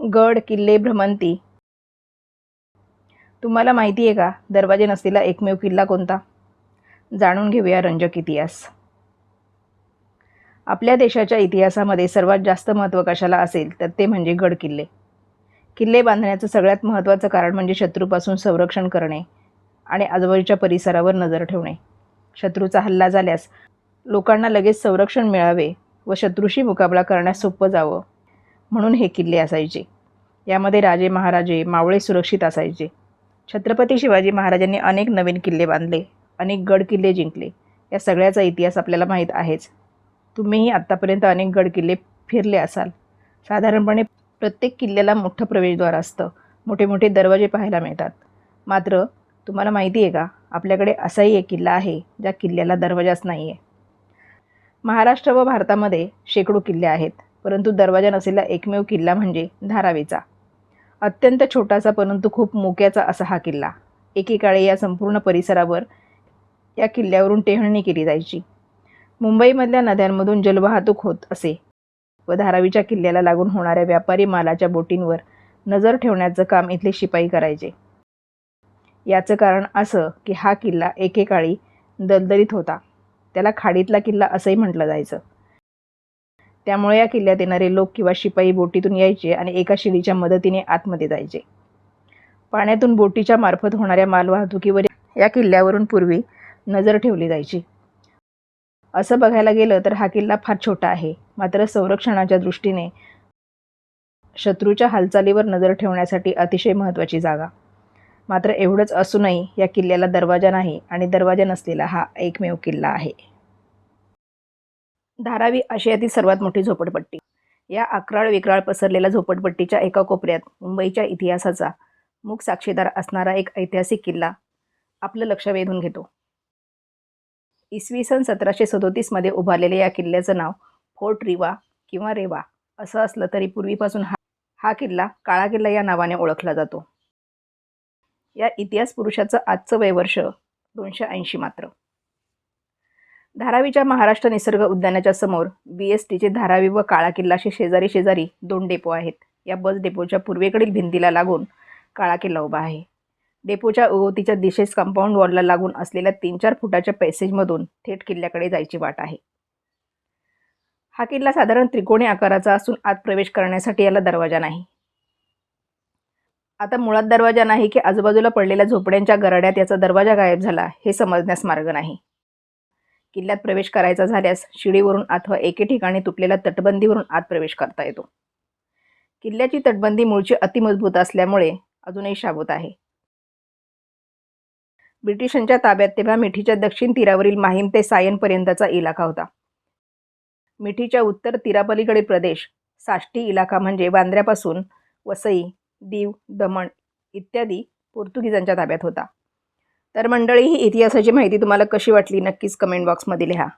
गड किल्ले भ्रमंती. तुम्हाला माहिती आहे का दरवाजे नसलेला एकमेव किल्ला कोणता? जाणून घेऊया रंजक इतिहास. आपल्या देशाच्या इतिहासामध्ये सर्वात जास्त महत्त्व कशाला असेल तर ते म्हणजे गड किल्ले. किल्ले बांधण्याचं सगळ्यात महत्त्वाचं कारण म्हणजे शत्रूपासून संरक्षण करणे आणि आजूबाजूच्या परिसरावर नजर ठेवणे. शत्रूचा हल्ला झाल्यास लोकांना लगेच संरक्षण मिळावे व शत्रूशी मुकाबला करण्यास सोपं जावं. म्हणून हे किल्ले असायचे. यामध्ये राजे महाराजे मावळे सुरक्षित असायचे. छत्रपती शिवाजी महाराजांनी अनेक नवीन किल्ले बांधले अनेक गड किल्ले जिंकले. या सगळ्याचा इतिहास आपल्याला माहीत आहेच. तुम्हीही आत्तापर्यंत अनेक गड किल्ले फिरले असाल. साधारणपणे प्रत्येक किल्ल्याला मोठं प्रवेशद्वार असतं. मोठे मोठे दरवाजे पाहायला मिळतात. मात्र तुम्हाला माहिती आहे का? आपल्याकडे असाही एक किल्ला आहे ज्या किल्ल्याला दरवाजाच नाही आहे महाराष्ट्र व भारतामध्ये शेकडो किल्ले आहेत. परंतु दरवाजा नसलेला एकमेव किल्ला म्हणजे धारावीचा. अत्यंत छोटासा परंतु खूप मोक्याचा असा हा किल्ला. एकेकाळी या संपूर्ण परिसरावर या किल्ल्यावरून टेहळणी केली जायची. मुंबईमधल्या नद्यांमधून जलवाहतूक होत असे व धारावीच्या किल्ल्याला लागून होणाऱ्या व्यापारी मालाच्या बोटींवर नजर ठेवण्याचं काम इथले शिपाई करायचे. याचं कारण असं की हा किल्ला एकेकाळी दलदलीत होता. त्याला खाडीतला किल्ला असंही म्हटलं जायचं. त्यामुळे या किल्ल्यात येणारे लोक किंवा शिपाई बोटीतून यायचे आणि एका शिडीच्या मदतीने आतमध्ये जायचे. पाण्यातून बोटीच्या मार्फत होणाऱ्या मालवाहतुकीवर या किल्ल्यावरून पूर्वी नजर ठेवली जायची. असं बघायला गेलं तर हा किल्ला फार छोटा आहे. मात्र संरक्षणाच्या दृष्टीने शत्रूच्या हालचालीवर नजर ठेवण्यासाठी अतिशय महत्त्वाची जागा. मात्र एवढंच असूनही या किल्ल्याला दरवाजा नाही आणि दरवाजा नसलेला हा एकमेव किल्ला आहे. धारावी आशियातील सर्वात मोठी झोपडपट्टी. या अकराळ विक्राळ पसरलेल्या झोपडपट्टीच्या एका कोपऱ्यात मुंबईच्या इतिहासाचा मूक साक्षीदार असणारा एक ऐतिहासिक किल्ला आपलं लक्ष वेधून घेतो. इसवी सन सतराशे सदोतीसमध्ये उभारलेल्या या किल्ल्याचं नाव फोर्ट रिवा किंवा रेवा असं असलं तरी पूर्वीपासून हा हा किल्ला काळा किल्ला या नावाने ओळखला जातो. या इतिहास पुरुषाचं आजचं वयवर्ष दोनशे ऐंशी मात्र. धारावीच्या महाराष्ट्र निसर्ग उद्यानाच्या समोर बी एस टीचे धारावी व काळा किल्लाशी शेजारी शेजारी दोन डेपो आहेत. या बस डेपोच्या पूर्वेकडील भिंतीला लागून काळा किल्ला उभा आहे. डेपोच्या उगवतीच्या दिशेस कंपाऊंड वॉलला लागून असलेल्या तीन चार फुटाच्या पॅसेजमधून थेट किल्ल्याकडे जायची वाट आहे. हा किल्ला साधारण त्रिकोणी आकाराचा असून आत प्रवेश करण्यासाठी याला दरवाजा नाही. आता मुळात दरवाजा नाही की आजूबाजूला पडलेल्या झोपड्यांच्या गराड्यात याचा दरवाजा गायब झाला हे समजण्यास मार्ग नाही. किल्ल्यात प्रवेश करायचा झाल्यास शिडीवरून अथवा एके ठिकाणी तुटलेल्या तटबंदीवरून आत प्रवेश करता येतो. किल्ल्याची तटबंदी मूळची अतिमजबूत असल्यामुळे अजूनही शाबूत आहे. ब्रिटिशांच्या ताब्यात तेव्हा मिठीच्या दक्षिण तीरावरील माहीम ते सायनपर्यंतचा इलाका होता. मिठीच्या उत्तर तीरापलीकडील प्रदेश साष्टी इलाका म्हणजे बांद्र्यापासून वसई दीव दमण इत्यादी पोर्तुगीजांच्या ताब्यात होता. तर मंडळी ही इतिहासाची माहिती तुम्हाला कशी वाटली? नक्कीच कमेंट बॉक्समध्ये लिहा.